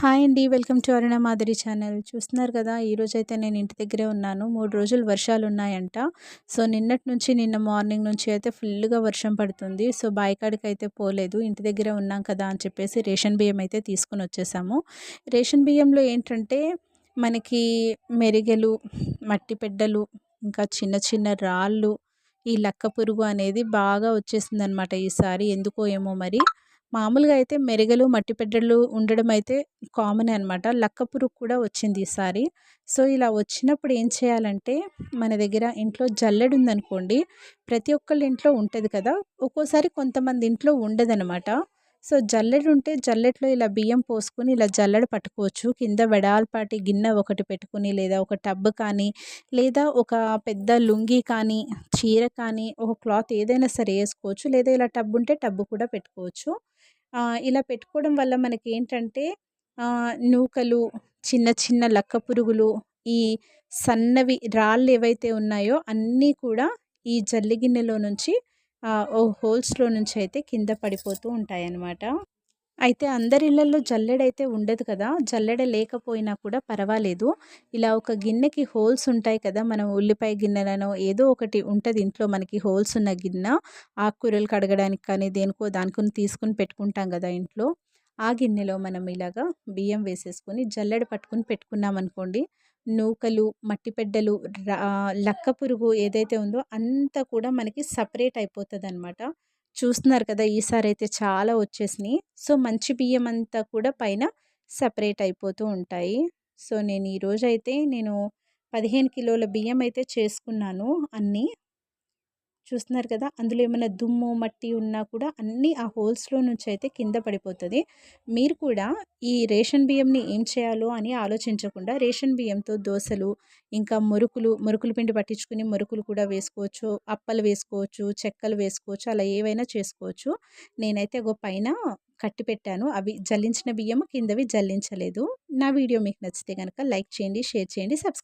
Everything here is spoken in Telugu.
హాయ్ అండి. వెల్కమ్ టు అరుణ మాదిరి ఛానల్. చూస్తున్నారు కదా ఈరోజు అయితే నేను ఇంటి దగ్గరే ఉన్నాను. మూడు రోజులు వర్షాలు ఉన్నాయంట. సో నిన్నటి నుంచి నిన్న మార్నింగ్ నుంచి అయితే ఫుల్గా వర్షం పడుతుంది. సో బాయికాడికి అయితే పోలేదు. ఇంటి దగ్గరే ఉన్నాం కదా అని చెప్పేసి రేషన్ బియ్యం అయితే తీసుకుని వచ్చేసాము. రేషన్ బియ్యంలో ఏంటంటే మనకి మెరిగెలు మట్టి పెడ్డలు ఇంకా చిన్న చిన్న రాళ్ళు ఈ లక్క పురుగు అనేది బాగా వచ్చేసిందనమాట ఈసారి. ఎందుకో ఏమో మరి. మామూలుగా అయితే మెరుగలు మట్టి పెడ్డలు ఉండడం అయితే కామన్ అనమాట లక్క పురుగు కూడా వచ్చింది ఈసారి. సో ఇలా వచ్చినప్పుడు ఏం చేయాలంటే మన దగ్గర ఇంట్లో జల్లెడు ఉందనుకోండి ప్రతి ఒక్కళ్ళ ఇంట్లో ఉంటుంది కదా ఒక్కోసారి కొంతమంది ఇంట్లో ఉండదనమాట సో జల్లెడు ఉంటే జల్లెట్లో ఇలా బియ్యం పోసుకుని ఇలా జల్లెడ పట్టుకోవచ్చు. కింద వెడాల్పాటి గిన్నె ఒకటి పెట్టుకుని లేదా ఒక టబ్ కానీ లేదా ఒక పెద్ద లుంగి కానీ చీర కానీ ఒక క్లాత్ ఏదైనా సరే వేసుకోవచ్చు. లేదా ఇలా టబ్ ఉంటే టబ్ కూడా పెట్టుకోవచ్చు. ఇలా పెట్టుకోవడం వల్ల మనకి ఏంటంటే నూకలు చిన్న చిన్న లక్క పురుగులు ఈ సన్నవి రాళ్ళు ఏవైతే ఉన్నాయో అన్నీ కూడా ఈ జల్లి గిన్నెలో నుంచి ఓ హోల్స్లో నుంచి అయితే కింద పడిపోతూ ఉంటాయన్నమాట. అయితే అందరి ఇళ్ళలో జల్లెడైతే ఉండదు కదా! జల్లెడ లేకపోయినా కూడా పర్వాలేదు. ఇలా ఒక గిన్నెకి హోల్స్ ఉంటాయి కదా! మనం ఉల్లిపాయ గిన్నెలను ఏదో ఒకటి ఉంటుంది ఇంట్లో మనకి హోల్స్ ఉన్న గిన్నె. ఆకుకూరలు కడగడానికి కానీ దేనికో దానికొని తీసుకుని పెట్టుకుంటాం కదా ఇంట్లో. ఆ గిన్నెలో మనం ఇలాగా బియ్యం వేసేసుకొని జల్లెడ పట్టుకుని పెట్టుకున్నాం అనుకోండి నూకలు మట్టి పెడ్డలు లక్క పురుగు ఏదైతే ఉందో అంతా కూడా మనకి సపరేట్ అయిపోతుంది అనమాట చూస్తున్నారు కదా! ఈసారి అయితే చాలా వచ్చేసినాయి. సో మంచి బియ్యం అంతా కూడా పైన సపరేట్ అయిపోతూ ఉంటాయి. సో నేను ఈరోజు అయితే నేను పదిహేను కిలోల బియ్యం అయితే చేసుకున్నాను అన్నీ. చూస్తున్నారు కదా! అందులో ఏమైనా దుమ్ము మట్టి ఉన్నా కూడా అన్నీ ఆ హోల్స్లో నుంచి అయితే కింద పడిపోతుంది. మీరు కూడా ఈ రేషన్ బియ్యంని ఏం చేయాలో అని ఆలోచించకుండా రేషన్ బియ్యంతో దోశలు ఇంకా మురుకులు మురుకులు పిండి పట్టించుకుని మురుకులు కూడా వేసుకోవచ్చు అప్పలు వేసుకోవచ్చు చెక్కలు వేసుకోవచ్చు అలా ఏవైనా చేసుకోవచ్చు. నేనైతే ఒక పైన కట్టి పెట్టాను. అవి జల్లించిన బియ్యం కిందవి జల్లించలేదు. నా వీడియో మీకు నచ్చితే కనుక లైక్ చేయండి షేర్ చేయండి సబ్స్క్రైబ్